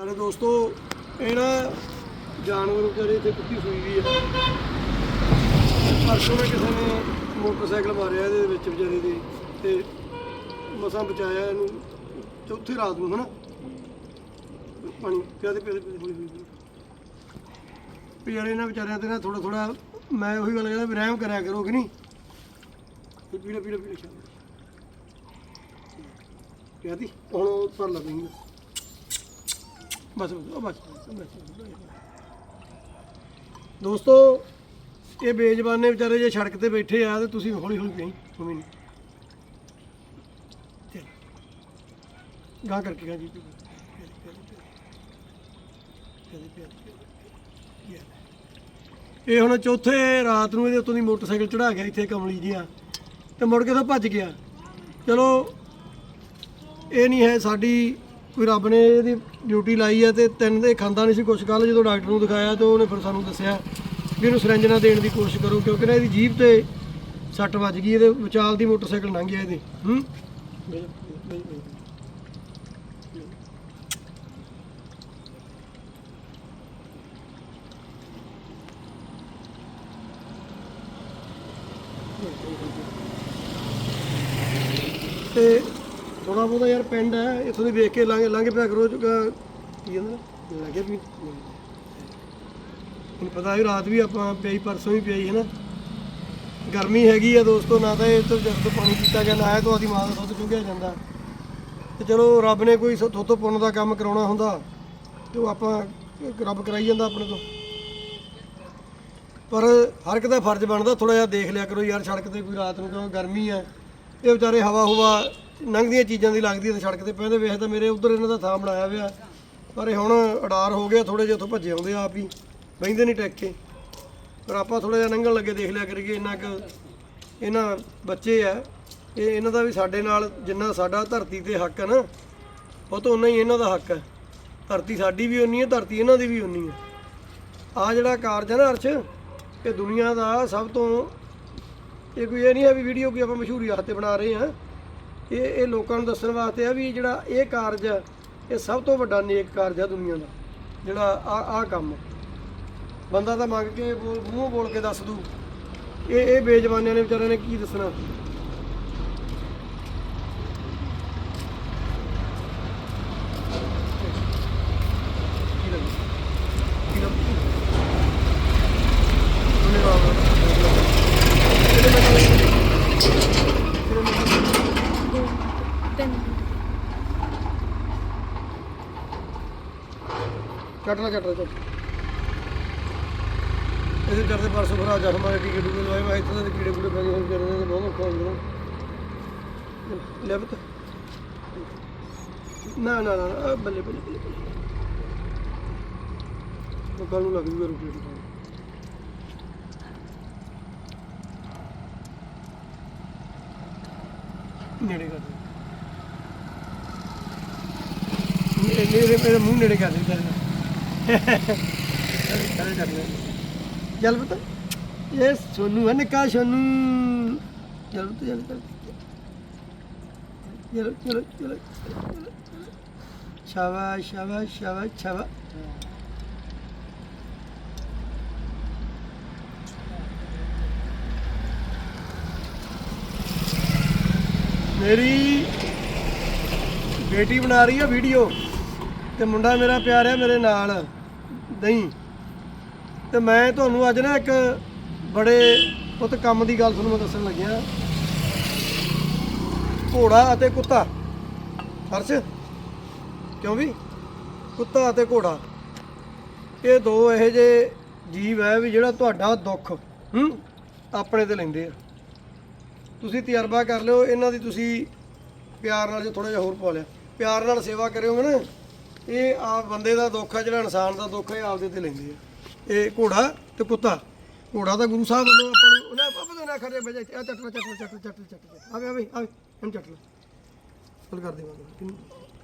ਸਾਰੇ ਦੋਸਤੋ, ਇਹ ਨਾ ਜਾਨਵਰ ਵਿਚਾਰੇ ਇੱਥੇ ਕੁੱਤੀ ਸੂਈ ਵੀ ਆ। ਪਰਸੋਂ ਨੇ ਕਿਸੇ ਨੇ ਮੋਟਰਸਾਈਕਲ ਮਾਰਿਆ ਇਹਦੇ ਵਿੱਚ ਵਿਚਾਰੇ ਦੇ ਤੇ ਮਸਾਂ ਬਚਾਇਆ ਇਹਨੂੰ ਚੌਥੀ ਰਾਤ ਨੂੰ, ਹਨਾ? ਪਾਣੀ ਪਿਆ ਦੇ ਪਿਆ ਦੇ ਵੀ ਯਾਰ ਇਹਨਾਂ ਵਿਚਾਰਿਆਂ ਤੇ ਨਾ ਥੋੜਾ ਥੋੜਾ ਮੈਂ ਉਹੀ ਗੱਲ ਕਹਿੰਦਾ ਵੀ ਰਹਿਮ ਕਰਿਆ ਕਰੋ ਕਿ ਨਹੀਂ? ਵੀ ਪੀਲਾ ਪੀਲਾ ਪੀਲਾ ਸ਼ਾਬਾਸ਼ ਹੁਣ ਉਹ ਭਰ ਬਸ ਬਸ, ਬਸ ਬਸ, ਦੋਸਤੋ ਇਹ ਬੇਜ਼ਬਾਨੇ ਵਿਚਾਰੇ ਜੇ ਸੜਕ ਤੇ ਬੈਠੇ ਆ ਤੇ ਤੁਸੀਂ ਹੌਲੀ ਹੌਲੀ ਪਈ ਉਵੇਂ ਨਹੀਂ ਗਾਂ ਕਰਕੇ ਗਾਂ ਜੀ। ਇਹ ਹੁਣ ਚੌਥੇ ਰਾਤ ਨੂੰ ਇਹਦੇ ਉੱਤੋਂ ਦੀ ਮੋਟਰਸਾਈਕਲ ਚੜਾ ਗਿਆ ਇੱਥੇ ਕਮਲੀ ਜਿਹਾ ਤੇ ਮੁੜ ਕੇ ਤਾਂ ਭੱਜ ਗਿਆ। ਚਲੋ ਇਹ ਨਹੀਂ ਹੈ ਸਾਡੀ ਕੋਈ ਰੱਬ ਨੇ ਇਹਦੀ ਡਿਊਟੀ ਲਾਈ ਹੈ ਤੇ ਤਿੰਨ ਦੇ ਖਾਂਦਾ ਨਹੀਂ ਸੀ ਕੁਛ। ਕੱਲ ਜਦੋਂ ਡਾਕਟਰ ਨੂੰ ਦਿਖਾਇਆ ਤੇ ਉਹਨੇ ਫਿਰ ਸਾਨੂੰ ਦੱਸਿਆ ਵੀ ਇਹਨੂੰ ਸਿਰੰਜ ਨਾਲ ਦੇਣ ਦੀ ਕੋਸ਼ਿਸ਼ ਕਰੋ ਕਿਉਂਕਿ ਨਾ ਇਹਦੀ ਜੀਭ ਤੇ ਸੱਟ ਵੱਜ ਗਈ, ਇਹਦੇ ਵਿਚਾਲ ਦੀ ਮੋਟਰਸਾਈਕਲ ਲੰਘ ਗਿਆ ਇਹਦੇ। ਹੂੰ? ਤੇ ਥੋੜਾ ਬਹੁਤਾ ਯਾਰ ਪਿੰਡ ਹੈ, ਇੱਥੋਂ ਦੀ ਵੇਖ ਕੇ ਲੰਘ ਲੰਘ ਪਿਆ ਕਰੋ ਜੁਗਾ ਕੀ ਕਹਿੰਦਾ? ਲੱਗਿਆ ਵੀ ਹੁਣ ਪਤਾ ਹੈ ਰਾਤ ਵੀ ਆਪਾਂ ਪਈ, ਪਰਸੋਂ ਵੀ ਪਈ ਹੈ ਨਾ। ਗਰਮੀ ਹੈਗੀ ਆ ਦੋਸਤੋ, ਨਾ ਤਾਂ ਇਹ ਤੋਂ ਜਦ ਤੋਂ ਪਾਣੀ ਪੀਤਾ ਗਿਆ, ਨਾ ਇਹ ਤੋਂ ਆਦੀ ਮਾਂ ਦਾ ਦੁੱਧ ਚੁੰਘਿਆ ਜਾਂਦਾ। ਤੇ ਚਲੋ ਰੱਬ ਨੇ ਕੋਈ ਥੋਤੋਂ ਤੋਂ ਪੁੰਨ ਦਾ ਕੰਮ ਕਰਾਉਣਾ ਹੁੰਦਾ, ਤੇ ਉਹ ਆਪਾਂ ਰੱਬ ਕਰਾਈ ਜਾਂਦਾ ਆਪਣੇ ਤੋਂ। ਪਰ ਹਰ ਇੱਕ ਦਾ ਫਰਜ਼ ਬਣਦਾ ਥੋੜਾ ਜਿਹਾ ਦੇਖ ਲਿਆ ਕਰੋ ਯਾਰ, ਸੜਕ ਤੇ ਕੋਈ ਰਾਤ ਨੂੰ ਕਿਉਂ ਗਰਮੀ ਆ ਇਹ ਵਿਚਾਰੇ ਹਵਾ ਹੁਵਾ ਲੰਘਦੀਆਂ ਚੀਜ਼ਾਂ ਦੀ ਲੱਗਦੀ ਤੇ ਸੜਕ ਤੇ ਪੈਂਦੇ, ਵੇਖ ਤਾਂ ਮੇਰੇ ਉਧਰ ਇਹਨਾਂ ਦਾ ਥਾਂ ਬਣਾਇਆ ਹੋਇਆ। ਪਰ ਇਹ ਹੁਣ ਅਡਾਰ ਹੋ ਗਿਆ ਥੋੜੇ ਜਿਹਾ ਉੱਥੋਂ ਭੱਜੇ ਆਉਂਦੇ ਆ ਆਪ ਹੀ, ਬਹਿੰਦੇ ਨਹੀਂ ਟੈਕ ਕੇ। ਪਰ ਆਪਾਂ ਥੋੜਾ ਜਿਹਾ ਲੰਘਣ ਲੱਗੇ, ਦੇਖ ਲਿਆ ਕਰੀਏ, ਇੰਨਾ ਕੁ ਇਹਨਾਂ ਬੱਚੇ ਆ, ਇਹ ਇਹਨਾਂ ਦਾ ਵੀ ਸਾਡੇ ਨਾਲ ਜਿੰਨਾ ਸਾਡਾ ਧਰਤੀ ਤੇ ਹੱਕ ਹੈ ਨਾ, ਉਹ ਤਾਂ ਉਨਾ ਹੀ ਇਹਨਾਂ ਦਾ ਹੱਕ ਹੈ ਧਰਤੀ ਸਾਡੀ ਵੀ ਉਨੀ ਹੈ ਧਰਤੀ ਇਹਨਾਂ ਦੀ ਵੀ ਉਨੀ ਹੈ ਆ ਜਿਹੜਾ ਕਾਰਜ ਹੈ ਨਾ ਅਰਸ਼, ਇਹ ਦੁਨੀਆ ਦਾ ਸਭ ਤੋਂ, ਇਹ ਕੋਈ ਇਹ ਨਹੀਂ ਹੈ ਵੀ ਵੀਡੀਓ ਕੋਈ ਆਪਾਂ ਮਸ਼ਹੂਰੀ ਵਾਸਤੇ ਬਣਾ ਰਹੇ ਹਾਂ ਇਹ ਇਹ ਲੋਕਾਂ ਨੂੰ ਦੱਸਣ ਵਾਸਤੇ ਆ ਵੀ ਜਿਹੜਾ ਇਹ ਕਾਰਜ ਆ, ਇਹ ਸਭ ਤੋਂ ਵੱਡਾ ਨੇਕ ਕਾਰਜ ਆ ਦੁਨੀਆ ਦਾ। ਜਿਹੜਾ ਆ ਆ ਕੰਮ ਬੰਦਾ ਤਾਂ ਮੰਗ ਕੇ ਬੋਲ ਮੂੰਹ ਬੋਲ ਕੇ ਦੱਸ ਦੂ। ਇਹ ਇਹ ਬੇਜਵਾਨਿਆਂ ਨੇ ਵਿਚਾਰਿਆਂ ਨੇ ਕੀ ਦੱਸਣਾ ਕੀ ਲੱਗੀ? ਕੀ ਲੱਗੀ? ਉਹਨੇ ਬਾਬਾ ਇਹਦੇ ਨਾਲ ਇਹਦੇ ਨਾਲ ਕੱਟ ਲਾ ਕੱਟ ਇਹਦੇ ਕਰਦੇ ਪਰਸੋਂ ਭਰਾ ਜ਼ਖਮ ਆਏ ਟੀਕੇ ਟੂਕੇ ਲਵਾਏ ਮੈਂ ਇੱਥੇ ਦੇ ਕੀੜੇ ਕੂੜੇ ਪੈ ਗਏ, ਹੁਣ ਕਰਦੇ ਨੇ ਬਹੁਤ ਔਖਾ ਹੁੰਦਾ ਲੈ ਬਤ ਨਾ ਨਾ ਨਾ ਬੱਲੇ ਬੱਲੇ ਬੱਲੇ ਉਹ ਕੱਲ ਨੂੰ ਲੱਗ ਜੂਗਾ ਰੋਟੀ ਰੋਟੀ ਨੇੜੇ ਕਰ ਦੇ। ਇਹ ਮੇਰੇ ਮੂੰਹ ਨੇੜੇ ਕਰ ਦੇ। ਚੱਲ ਚੱਲ ਬਤਾ ਇਹ ਸੋਨੂ ਹੈ ਨਿੱਕਾ ਸੋਨੂ। ਚੱਲ ਬਤਾ ਚੱਲ ਚੱਲ ਚਲੋ ਚਲੋ ਚਲੋ ਚਲੋ। ਸ਼ਾਬਾਸ਼ ਸ਼ਾਬਾਸ਼ ਸ਼ਾਬਾਸ਼ ਮੇਰੀ ਬੇਟੀ ਬਣਾ ਰਹੀ ਆ ਵੀਡੀਓ ਤੇ ਮੁੰਡਾ ਮੇਰਾ ਪਿਆਰ ਹੈ ਮੇਰੇ ਨਾਲ। ਨਹੀਂ। ਤੇ ਮੈਂ ਤੁਹਾਨੂੰ ਅੱਜ ਨਾ ਇੱਕ ਬੜੇ ਪੁੱਤ ਕੰਮ ਦੀ ਗੱਲ ਤੁਹਾਨੂੰ ਮੈਂ ਦੱਸਣ ਲੱਗਿਆ। ਘੋੜਾ ਅਤੇ ਕੁੱਤਾ। ਹਰਸ਼, ਕਿਉਂ ਵੀ? ਕੁੱਤਾ ਅਤੇ ਘੋੜਾ। ਇਹ ਦੋ ਇਹੋ ਜਿਹੇ ਜੀਵ ਹੈ ਵੀ ਜਿਹੜਾ ਤੁਹਾਡਾ ਦੁੱਖ, ਹੂੰ, ਆਪਣੇ ਤੇ ਲੈਂਦੇ ਆ। ਤੁਸੀਂ ਤਜਰਬਾ ਕਰ ਲਿਓ, ਇਹਨਾਂ ਦੀ ਤੁਸੀਂ ਪਿਆਰ ਨਾਲ ਜੇ ਥੋੜਾ ਜਿਹਾ ਹੋਰ ਪਾ ਲਿਆ। ਪਿਆਰ ਨਾਲ ਸੇਵਾ ਕਰਿਓਗੇ ਨਾ। ਇਹ ਆ ਬੰਦੇ ਦਾ ਦੁੱਖ ਆ ਜਿਹੜਾ ਇਨਸਾਨ ਦਾ ਦੁੱਖ ਹੈ, ਇਹ ਆਪਦੇ ਤੇ ਲੈਂਦੇ ਆ। ਇਹ ਘੋੜਾ ਤੇ ਕੁੱਤਾ। ਘੋੜਾ ਤਾਂ ਗੁਰੂ ਸਾਹਿਬ ਵੱਲੋਂ ਆਪਾਂ ਨੂੰ ਉਹਨਾਂ ਪਾਪਾ ਤੋਂ ਨਾ ਖੜੇ ਬਜਾ ਆ ਚੱਟ ਚੱਟ ਚੱਟ ਚੱਟ ਚੱਟ ਆਵੇ ਆਵੇ ਆਵੇ ਹੁਣ ਚੱਟ ਲੈ। ਚੱਲ ਕਰ ਦੇ